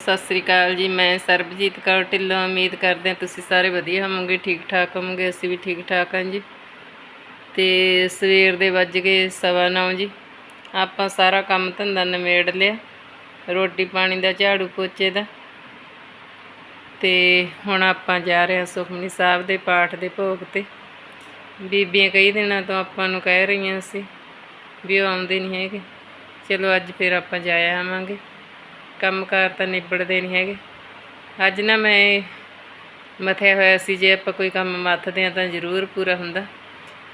ਸਤਿ ਸ੍ਰੀ ਅਕਾਲ ਜੀ, ਮੈਂ ਸਰਬਜੀਤ ਕੌਰ ਢਿੱਲੋਂ, ਉਮੀਦ ਕਰਦੇ ਹਾਂ ਤੁਸੀਂ ਸਾਰੇ ਵਧੀਆ ਹੋਵੋਗੇ, ਠੀਕ ਠਾਕ ਹੋਵੋਗੇ, ਅਸੀਂ ਵੀ ਠੀਕ ਠਾਕ ਹਾਂ ਜੀ। ਤੇ ਸਵੇਰ ਦੇ ਵੱਜ ਗਏ ਸਵਾ ਨੌ ਜੀ, ਆਪਾਂ ਸਾਰਾ ਕੰਮ ਧੰਦਾ ਨਿਮੇੜ ਲਿਆ, ਰੋਟੀ ਪਾਣੀ ਦਾ, ਝਾੜੂ ਪੋਚੇ ਦਾ। ਤੇ ਹੁਣ ਆਪਾਂ ਜਾ ਰਹੇ ਹਾਂ ਸੁਖਮਨੀ ਸਾਹਿਬ ਦੇ ਪਾਠ ਦੇ ਭੋਗ ਤੇ। ਬੀਬੀਆਂ ਕਈ ਦਿਨਾਂ ਤੋਂ ਆਪਾਂ ਨੂੰ ਕਹਿ ਰਹੀਆਂ ਸੀ ਵੀ ਉਹ ਆਉਂਦੇ ਨਹੀਂ ਹੈਗੇ, ਚਲੋ ਅੱਜ ਫਿਰ ਆਪਾਂ ਜਾਇਆ ਆਵਾਂਗੇ। ਕੰਮਕਾਰ ਤਾਂ ਨਿਬੜਦੇ ਨਹੀਂ ਹੈਗੇ। ਅੱਜ ਨਾ ਮੈਂ ਮਥਿਆ ਹੋਇਆ ਸੀ, ਜੇ ਆਪਾਂ ਕੋਈ ਕੰਮ ਮੱਥਦੇ ਆ ਤਾਂ ਜ਼ਰੂਰ ਪੂਰਾ ਹੁੰਦਾ।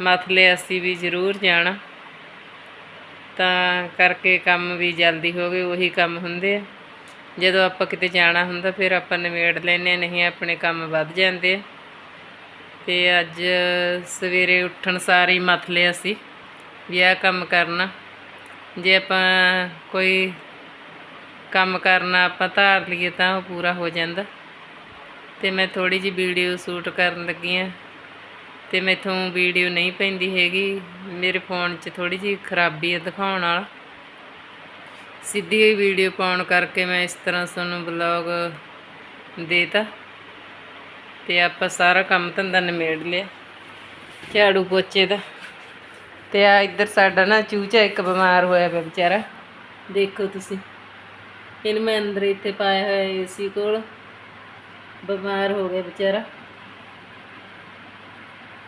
ਮੱਥ ਲਿਆ ਅਸੀਂ ਵੀ ਜ਼ਰੂਰ ਜਾਣਾ। ਤਾਂ ਕਰਕੇ ਕੰਮ ਵੀ ਜਲਦੀ ਹੋ ਗਏ, ਉਹੀ ਕੰਮ ਹੁੰਦੇ ਆ। ਜਦੋਂ ਆਪਾਂ ਕਿਤੇ ਜਾਣਾ ਹੁੰਦਾ, ਫਿਰ ਆਪਾਂ ਨਿਬੇੜ ਲੈਂਦੇ ਹਾਂ, ਨਹੀਂ ਆਪਣੇ ਕੰਮ ਵੱਧ ਜਾਂਦੇ ਆ। ਤੇ ਅੱਜ ਸਵੇਰੇ ਉੱਠਣ ਸਾਰ ਹੀ ਮੱਥ ਲਿਆ ਸੀ ਵੀ ਆਹ ਕੰਮ ਕਰਨਾ। ਜੇ ਆਪਾਂ ਕੋਈ ਕੰਮ ਕਰਨਾ ਆਪਾਂ ਧਾਰ ਲਈਏ ਤਾਂ ਉਹ ਪੂਰਾ ਹੋ ਜਾਂਦਾ। ਤੇ ਮੈਂ ਥੋੜੀ ਜੀ ਵੀਡੀਓ ਸ਼ੂਟ ਕਰਨ ਲੱਗੀ ਆ ਤੇ ਮੈਥੋਂ ਵੀਡੀਓ ਨਹੀਂ ਪੈਂਦੀ ਹੈਗੀ। ਮੇਰੇ ਫੋਨ 'ਚ ਥੋੜੀ ਜੀ ਖਰਾਬੀ ਆ ਦਿਖਾਉਣ ਵਾਲਾ। ਸਿੱਧੀ ਹੋਈ ਵੀਡੀਓ ਪਾਉਣ ਕਰਕੇ ਮੈਂ ਇਸ ਤਰ੍ਹਾਂ ਤੁਹਾਨੂੰ ਬਲੌਗ ਦੇਤਾ। ਤੇ ਆਪਾਂ ਸਾਰਾ ਕੰਮ ਧੰਦਾ ਨਿਮੇੜ ਲਿਆ ਝਾੜੂ ਪੋਚੇ ਦਾ। ਤੇ ਆ ਇੱਧਰ ਸਾਡਾ ਨਾ ਚੂਚਾ ਇੱਕ ਬਿਮਾਰ ਹੋਇਆ ਪਿਆ ਵਿਚਾਰਾ। ਦੇਖੋ ਤੁਸੀਂ। ਇਹਨੂੰ ਮੈਂ ਅੰਦਰ ਇੱਥੇ ਪਾਇਆ ਹੋਇਆ ਏਸੀ ਕੋਲ। ਬਿਮਾਰ ਹੋ ਗਿਆ ਵਿਚਾਰਾ।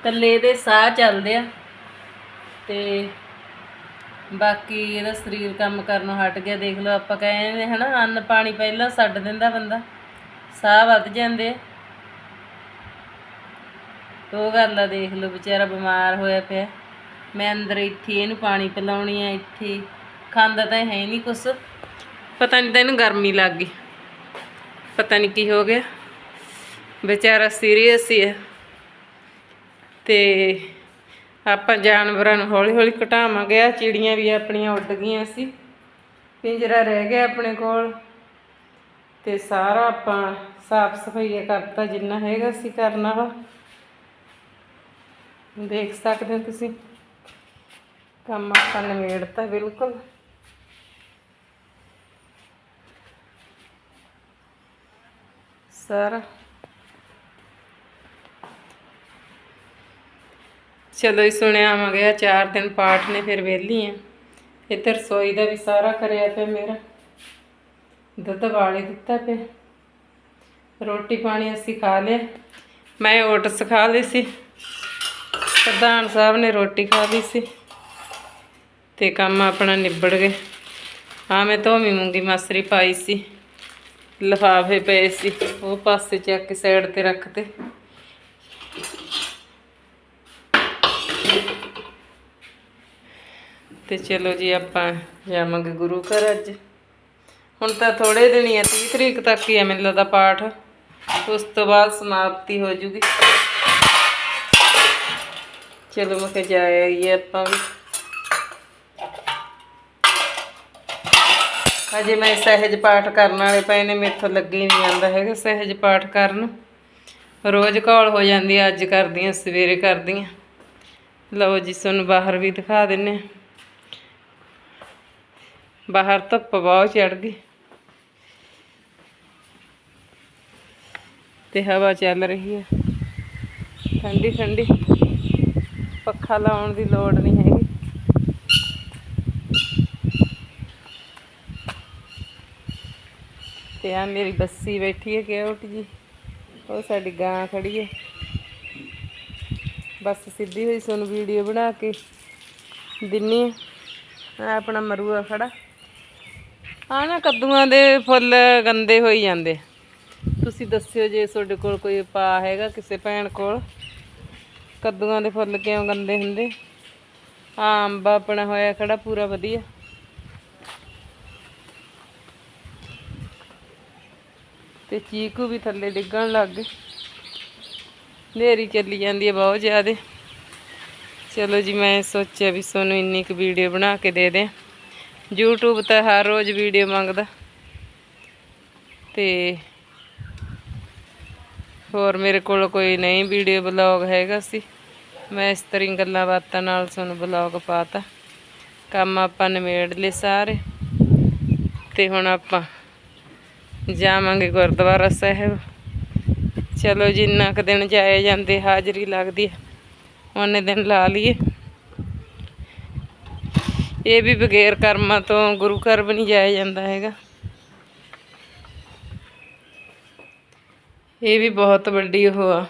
ਕੱਲੇ ਦੇ ਸਾਹ ਚੱਲਦੇ ਆ ਤੇ ਬਾਕੀ ਇਹਦਾ ਸਰੀਰ ਕੰਮ ਕਰਨੋਂ ਹਟ ਗਿਆ। ਦੇਖ ਲਓ ਆਪਾਂ ਕਹਿੰਦੇ ਹਨਾ, ਅੰਨ ਪਾਣੀ ਪਹਿਲਾਂ ਛੱਡ ਦਿੰਦਾ ਬੰਦਾ। ਸਾਹ ਵੱਧ ਜਾਂਦੇ ਆ। ਉਹ ਗੱਲ ਆ ਦੇਖ ਲਓ ਵਿਚਾਰਾ ਬਿਮਾਰ ਹੋਇਆ ਪਿਆ। ਮੈਂ ਅੰਦਰ ਇੱਥੇ ਇਹਨੂੰ ਪਾਣੀ ਪਿਲਾਉਣੀ ਆ, ਇੱਥੇ। ਖਾਂਦਾ ਤਾਂ ਹੈ ਨਹੀਂ ਕੁਛ। ਪਤਾ ਨਹੀਂ ਤੈਨੂੰ ਗਰਮੀ ਲੱਗ ਗਈ। ਪਤਾ ਨਹੀਂ ਕੀ ਹੋ ਗਿਆ। ਵਿਚਾਰਾ ਸੀਰੀਅਸ ਹੀ ਹੈ। ਤੇ ਆਪਾਂ ਜਾਨਵਰਾਂ ਨੂੰ ਹੌਲੀ ਹੌਲੀ ਘਟਾਵਾਂਗੇ। ਆ ਚਿੜੀਆਂ ਵੀ ਆਪਣੀਆਂ ਉੱਡ ਗਈਆਂ ਸੀ। ਪਿੰਜਰਾ ਰਹਿ ਗਿਆ ਆਪਣੇ ਕੋਲ। ਤੇ ਸਾਰਾ ਆਪਾਂ ਸਾਫ਼ ਸਫ਼ਾਈ ਕਰਤਾ ਜਿੰਨਾ ਹੈਗਾ ਸੀ ਕਰਨਾ ਵਾ ਦੇਖ ਸਕਦੇ ਹੋ ਤੁਸੀਂ। ਕੰਮ ਆਪਾਂ ਨਿਬੇੜਤਾ ਬਿਲਕੁਲ। ਸਾਰਾ। ਚਲੋ ਹੀ ਸੁਣਿਆ ਆ ਗਿਆ ਚਾਰ ਦਿਨ ਪਾਠ ਨੇ, ਫਿਰ ਵਿਹਲੀ ਆ। ਇੱਧਰ ਰਸੋਈ ਦਾ ਵੀ ਸਾਰਾ ਕਰਿਆ ਪਿਆ ਮੇਰਾ। ਦੁੱਧ ਵਾਲੇ ਦਿੱਤਾ ਪਿਆ। ਰੋਟੀ ਪਾਣੀ ਅਸੀਂ ਖਾ ਲਿਆ। ਮੈਂ ਓਟਸ ਖਾ ਲਈ ਸੀ। ਪ੍ਰਧਾਨ ਸਾਹਿਬ ਨੇ ਰੋਟੀ ਖਾ ਲਈ ਸੀ। ਤੇ ਕੰਮ ਆਪਣਾ ਨਿਬੜ ਗਏ। ਆ ਮੈਂ ਧੋਮੀ ਮੂੰਗੀ ਮਸਰੀ ਪਾਈ ਸੀ। ਲਿਫਾਫੇ ਪਏ ਸੀ, ਉਹ ਪਾਸੇ ਚੱਕ ਕੇ ਸਾਈਡ ਤੇ ਰੱਖਤੇ ਤੇ। ਚਲੋ ਜੀ ਆਪਾਂ ਜਾਵਾਂਗੇ ਗੁਰੂ ਘਰ ਅੱਜ। ਹੁਣ ਤਾਂ ਥੋੜੇ ਦਿਨ ਹੀ ਆ 30 ਤਰੀਕ ਤੱਕ ਹੀ ਆ ਮੈਨੂੰ ਲੱਗਦਾ ਪਾਠ। ਉਸ ਤੋਂ ਬਾਅਦ ਸਮਾਪਤੀ ਹੋ ਜੂਗੀ। ਚਲੋ ਮੈਂ ਕਿਹਾ ਜਾਇਆ ਆਪਾਂ ਵੀ। ਅਜੇ ਮੈਂ ਸਹਿਜ ਪਾਠ ਕਰਨ ਵਾਲੇ ਪਏ ਨੇ, ਮੇਥੋਂ ਲੱਗੀ ਨਹੀਂ ਜਾਂਦਾ ਹੈਗਾ ਸਹਿਜ ਪਾਠ ਕਰਨ। ਰੋਜ਼ ਘੋਲ ਹੋ ਜਾਂਦੀ ਅੱਜ ਕਰਦੀਆਂ, ਸਵੇਰੇ ਕਰਦੀਆਂ। ਲਓ ਜੀ, ਤੁਹਾਨੂੰ ਬਾਹਰ ਵੀ ਦਿਖਾ ਦਿੰਨੇ ਆ। ਬਾਹਰ ਧੁੱਪ ਬਹੁਤ ਚੜ ਗਈ। ਤੇ ਹਵਾ ਚੱਲ ਰਹੀ ਹੈ ਠੰਡੀ ਠੰਡੀ ਪੱਖਾ ਲਾਉਣ ਦੀ ਲੋੜ ਨਹੀਂ ਹੈਗੀ। ਤੇ ਆ ਮੇਰੀ ਬੱਸੀ ਬੈਠੀ ਹੈ ਕਿਉਟ ਜੀ। ਉਹ ਸਾਡੀ ਗਾਂ ਖੜੀ ਹੈ। ਬਸ ਸਿੱਧੀ ਹੋਈ ਤੁਹਾਨੂੰ ਵੀਡੀਓ ਬਣਾ ਕੇ ਦਿੰਨੀ ਆ। ਆਪਣਾ ਮਰੂਆ ਖੜਾ। ਆ ਨਾ ਕੱਦੂਆਂ ਦੇ ਫੁੱਲ ਗੰਦੇ ਹੋਈ ਜਾਂਦੇ। ਤੁਸੀਂ ਦੱਸਿਓ ਜੇ ਤੁਹਾਡੇ ਕੋਲ ਕੋਈ ਪਾ ਹੈਗਾ ਕਿਸੇ ਭੈਣ ਕੋਲ। ਕੱਦੂਆਂ ਦੇ ਫੁੱਲ ਕਿਉਂ ਗੰਦੇ ਹੁੰਦੇ? ਆ ਅੰਬ ਆਪਣਾ ਹੋਇਆ ਖੜਾ, ਪੂਰਾ ਵਧੀਆ। ਤੇ ਚੀਕੂ ਵੀ ਥੱਲੇ ਡਿੱਗਣ ਲੱਗ ਗਏ। ਨੇਰੀ ਚੱਲੀ ਜਾਂਦੀ ਹੈ ਬਹੁਤ ਜ਼ਿਆਦੇ। ਚਲੋ ਜੀ, ਮੈਂ ਸੋਚਿਆ ਵੀ ਤੁਹਾਨੂੰ ਇੰਨੀ ਕੁ ਵੀਡੀਓ ਬਣਾ ਕੇ ਦੇ ਦਿਆਂ। YouTube ਤਾਂ ਹਰ ਰੋਜ਼ ਵੀਡੀਓ ਮੰਗਦਾ। ਤੇ ਹੋਰ ਮੇਰੇ ਕੋਲ ਕੋਈ ਨਹੀਂ ਵੀਡੀਓ ਬਲੌਗ ਹੈਗਾ ਸੀ। ਮੈਂ ਇਸ ਤਰ੍ਹਾਂ ਹੀ ਗੱਲਾਂ ਬਾਤਾਂ ਨਾਲ ਤੁਹਾਨੂੰ ਬਲੌਗ ਪਾਤਾ। ਕੰਮ ਆਪਾਂ ਨਿਮੇੜ ਲਏ ਸਾਰੇ। ਤੇ ਹੁਣ ਆਪਾਂ ਜਾਵਾਂਗੇ ਗੁਰਦੁਆਰਾ ਸਾਹਿਬ। ਚਲੋ ਜਿੰਨਾ ਕੁ ਦਿਨ ਜਾਏ ਜਾਂਦੇ, ਹਾਜ਼ਰੀ ਲੱਗਦੀ ਹੈ। ਉਹਨੇ ਦਿਨ ਲਾ ਲਈਏ। ਇਹ ਵੀ ਬਗੈਰ ਕਰਮਾਂ ਤੋਂ ਗੁਰੂ ਘਰ ਵੀ ਨਹੀਂ ਜਾਇਆ ਜਾਂਦਾ ਹੈਗਾ। ਇਹ ਵੀ ਬਹੁਤ ਵੱਡੀ ਉਹ ਆ।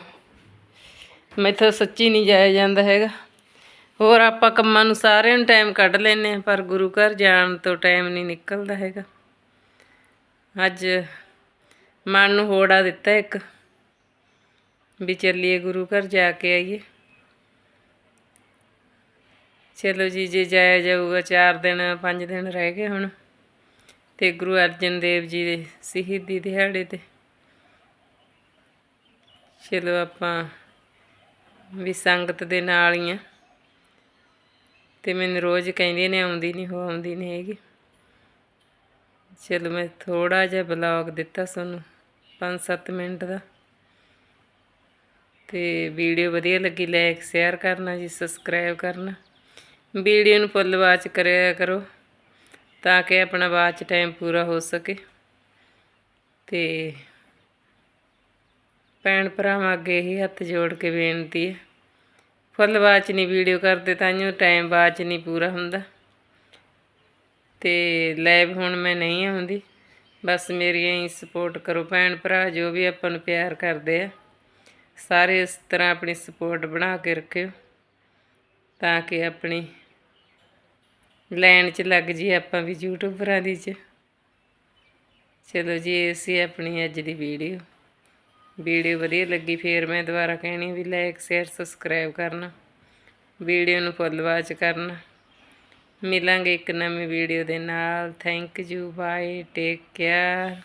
ਮੈਥੋਂ ਸੱਚੀ ਨਹੀਂ ਜਾਇਆ ਜਾਂਦਾ ਹੈਗਾ। ਹੋਰ ਆਪਾਂ ਕੰਮਾਂ ਨੂੰ ਸਾਰਿਆਂ ਨੂੰ ਟਾਈਮ ਕੱਢ ਲੈਨੇ ਆ ਪਰ ਗੁਰੂ ਘਰ ਜਾਣ ਤੋਂ ਟਾਈਮ ਨਹੀਂ ਨਿਕਲਦਾ ਹੈਗਾ। ਅੱਜ ਮਨ ਨੂੰ ਹੋੜਾ ਦਿੱਤਾ ਇੱਕ, ਵੀ ਚੱਲੀਏ ਗੁਰੂ ਘਰ ਜਾ ਕੇ ਆਈਏ। ਚਲੋ ਜੀ, ਜੇ ਜਾਇਆ ਜਾਊਗਾ 4 ਦਿਨ 5 ਦਿਨ ਰਹਿ ਗਏ ਹੁਣ ਤੇ ਗੁਰੂ ਅਰਜਨ ਦੇਵ ਜੀ ਦੇ ਸ਼ਹੀਦੀ ਦਿਹਾੜੇ ਤੇ। ਚਲੋ ਆਪਾਂ ਵੀ ਸੰਗਤ ਦੇ ਨਾਲ ਹੀ ਆ ਤੇ ਮੈਨੂੰ ਰੋਜ਼ ਕਹਿੰਦੇ ਨੇ, ਆਉਂਦੀ ਨਹੀਂ ਹੋ, ਆਉਂਦੀ ਨਹੀਂ ਹੈਗੀ। ਚਲੋ ਮੈਂ ਥੋੜਾ ਜਿਹਾ ਬਲੌਗ ਦਿੱਤਾ ਤੁਹਾਨੂੰ 5-7 ਮਿੰਟ ਦਾ। ਤੇ ਵੀਡੀਓ ਵਧੀਆ ਲੱਗੀ ਲਾਈਕ ਸ਼ੇਅਰ ਕਰਨਾ ਜੀ ਸਬਸਕ੍ਰਾਈਬ ਕਰਨਾ। ਵੀਡੀਓ ਨੂੰ ਫੁੱਲ ਵਾਚ ਕਰਿਆ ਕਰੋ, ਤਾਂ ਕਿ ਆਪਣਾ ਵਾਚ ਟਾਈਮ ਪੂਰਾ ਹੋ ਸਕੇ। ਤੇ ਭੈਣ ਭਰਾਵਾਂ ਅੱਗੇ ਹੀ ਹੱਥ ਜੋੜ ਕੇ ਬੇਨਤੀ ਹੈ ਫੁੱਲ ਵਾਚ ਨਹੀਂ ਵੀਡੀਓ ਕਰਦੇ ਤਾਂ ਜੋ ਟਾਈਮ ਵਾਚ ਨਹੀਂ ਪੂਰਾ ਹੁੰਦਾ। ਤੇ ਲਾਈਵ ਹੁਣ ਮੈਂ ਨਹੀਂ ਆਉਂਦੀ। ਬਸ ਮੇਰੀ ਹੀ ਸਪੋਰਟ ਕਰੋ ਭੈਣ ਭਰਾ, ਜੋ ਵੀ ਆਪਾਂ ਨੂੰ ਪਿਆਰ ਕਰਦੇ ਆ। ਸਾਰੇ ਇਸ ਤਰ੍ਹਾਂ ਆਪਣੀ ਸਪੋਰਟ ਬਣਾ ਕੇ ਰੱਖਿਓ, ਤਾਂ ਕਿ ਆਪਣੀ ਲਾਈਨ 'ਚ ਲੱਗ ਜੀ ਆਪਾਂ ਵੀ ਯੂਟਿਊਬਰਾਂ ਦੀ 'ਚ। ਚਲੋ ਜੀ, ਇਹ ਸੀ ਆਪਣੀ ਅੱਜ ਦੀ ਵੀਡੀਓ। ਵੀਡੀਓ ਵਧੀਆ ਲੱਗੀ, ਫੇਰ ਮੈਂ ਦੁਬਾਰਾ ਕਹਿਣੀ ਵੀ ਲਾਈਕ ਸ਼ੇਅਰ ਸਬਸਕ੍ਰਾਈਬ ਕਰਨਾ। ਵੀਡੀਓ ਨੂੰ ਫੁੱਲ ਵਾਚ ਕਰਨਾ। ਮਿਲਾਂਗੇ ਇੱਕ ਨਵੀਂ ਵੀਡੀਓ ਦੇ ਨਾਲ। Thank you bye take care